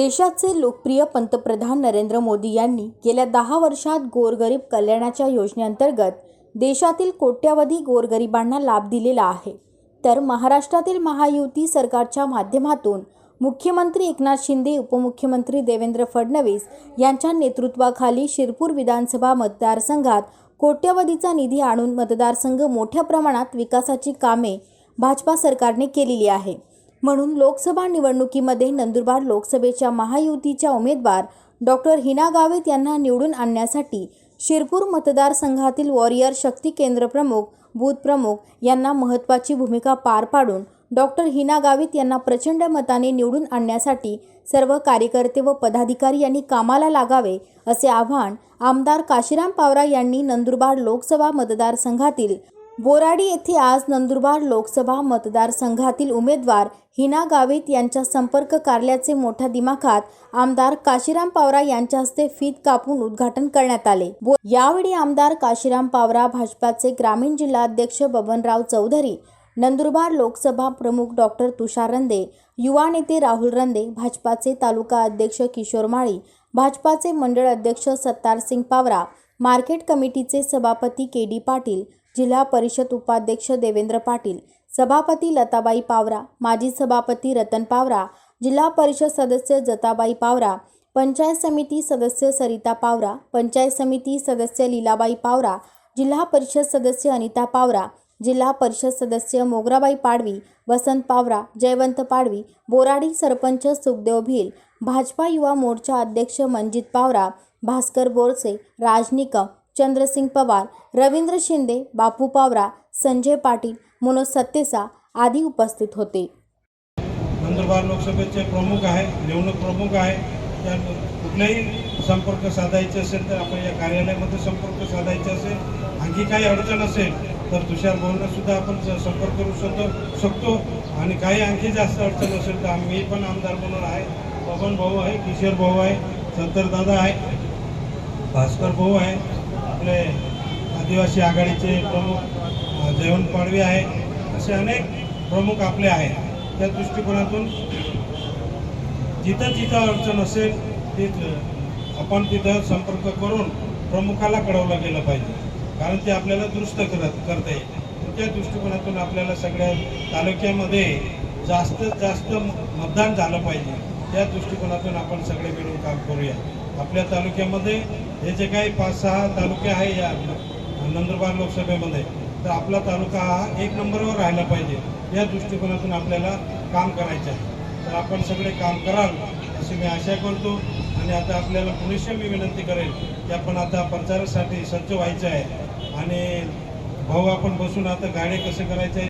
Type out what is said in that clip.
देशाचे लोकप्रिय पंतप्रधान नरेंद्र मोदी यांनी गेल्या दहा वर्षात गोरगरीब कल्याणाच्या योजनेअंतर्गत देशातील कोट्यवधी गोरगरिबांना लाभ दिलेला आहे. तर महाराष्ट्रातील महायुती सरकारच्या माध्यमातून मुख्यमंत्री एकनाथ शिंदे उपमुख्यमंत्री देवेंद्र फडणवीस यांच्या नेतृत्वाखाली शिरपूर विधानसभा मतदारसंघात कोट्यवधीचा निधी आणून मतदारसंघ मोठ्या प्रमाणात विकासाची कामे भाजपा सरकारने केलेली आहे. म्हणून लोकसभा निवडणुकीमध्ये नंदुरबार लोकसभेच्या महायुतीच्या उमेदवार डॉक्टर हिना गावित यांना निवडून आणण्यासाठी शिरपूर मतदारसंघातील वॉरियर शक्ती केंद्र प्रमुख बूथ प्रमुख यांना महत्त्वाची भूमिका पार पाडून डॉक्टर हिना गावित यांना प्रचंड मताने निवडून आणण्यासाठी सर्व कार्यकर्ते व पदाधिकारी यांनी कामाला लागावे असे आवाहन आमदार काशीराम पावरा यांनी नंदुरबार लोकसभा मतदारसंघातील बोराडी येथे आज नंदुरबार लोकसभा मतदारसंघातील उमेदवार हिना गावित यांच्या संपर्क कार्यालयाचे मोठ्या दिमाखात आमदार काशीराम पावरा यांच्या हस्ते फीत कापून उद्घाटन करण्यात आले. यावेळी आमदार काशीराम पावरा भाजपाचे ग्रामीण जिल्हाध्यक्ष बबनराव चौधरी नंदुरबार लोकसभा प्रमुख डॉक्टर तुषार रंदे युवा नेते राहुल रंदे भाजपाचे तालुका अध्यक्ष किशोर माळी भाजपाचे मंडळ अध्यक्ष सत्तारसिंग पावरा मार्केट कमिटीचे सभापती के डी पाटील जिल्हा परिषद उपाध्यक्ष देवेंद्र पाटील सभापती लताबाई पावरा माजी सभापती रतन पावरा जिल्हा परिषद सदस्य जताबाई पावरा पंचायत समिती सदस्य सरिता पावरा पंचायत समिती सदस्य लीलाबाई पावरा जिल्हा परिषद सदस्य अनिता पावरा जिल्हा परिषद सदस्य मोगराबाई पाडवी वसंत पावरा जयवंत पाडवी बोराडी सरपंच सुखदेव भिल भाजपा युवा मोर्चा अध्यक्ष मंजित पावरा भास्कर बोरसे राज निकम चंद्रसिंग पवार रवींद्र शिंदे बापू पावरा संजय पाटील मनोज सत्तेसा आदी उपस्थित होते. नंदुरबार लोकसभेचे प्रमुख आहे निवडणूक प्रमुख आहे. त्या कुठलाही संपर्क साधायचे असेल तर आपण या कार्यालयामध्ये संपर्क साधायचे असेल. आणखी काही अडचण असेल तर तुषार भाऊंना सुद्धा आपण संपर्क करू शकतो शकतो. आणि काही आणखी जास्त अडचण असेल तर आम्ही पण आमदार म्हणून आहे पवन भाऊ आहे किशोर भाऊ आहे सत्तर दादा आहे भास्कर भाऊ आहे. आपले आदिवासी आघाडीचे प्रमुख जयवंत पाडवी आहे असे अनेक प्रमुख आपले आहेत. त्या दृष्टिकोनातून जिथं जिथं अडचण असेल तिथं आपण तिथं संपर्क करून प्रमुखाला कळवलं गेलं पाहिजे. कारण ते आपल्याला दुरुस्त करत करता येईल. त्या दृष्टिकोनातून आपल्याला सगळ्या तालुक्यामध्ये जास्तीत जास्त मतदान झालं पाहिजे. त्या दृष्टिकोनातून आपण सगळे मिळून काम करूया. आपल्या तालुक्यामध्ये हे जे काही पाच सहा तालुके आहे या नंदुरबार लोकसभेमध्ये तर आपला तालुका हा एक नंबरवर राहिला पाहिजे या दृष्टिकोनातून आपल्याला काम करायचं आहे. तर आपण सगळे काम कराल अशी मी आशा करतो. आणि आता आपल्याला पुनश्च मी विनंती करेल की आपण आता प्रचारासाठी सज्ज व्हायचं आहे. आणि भाऊ आपण बसून आता गाडी कसं करायचं आहे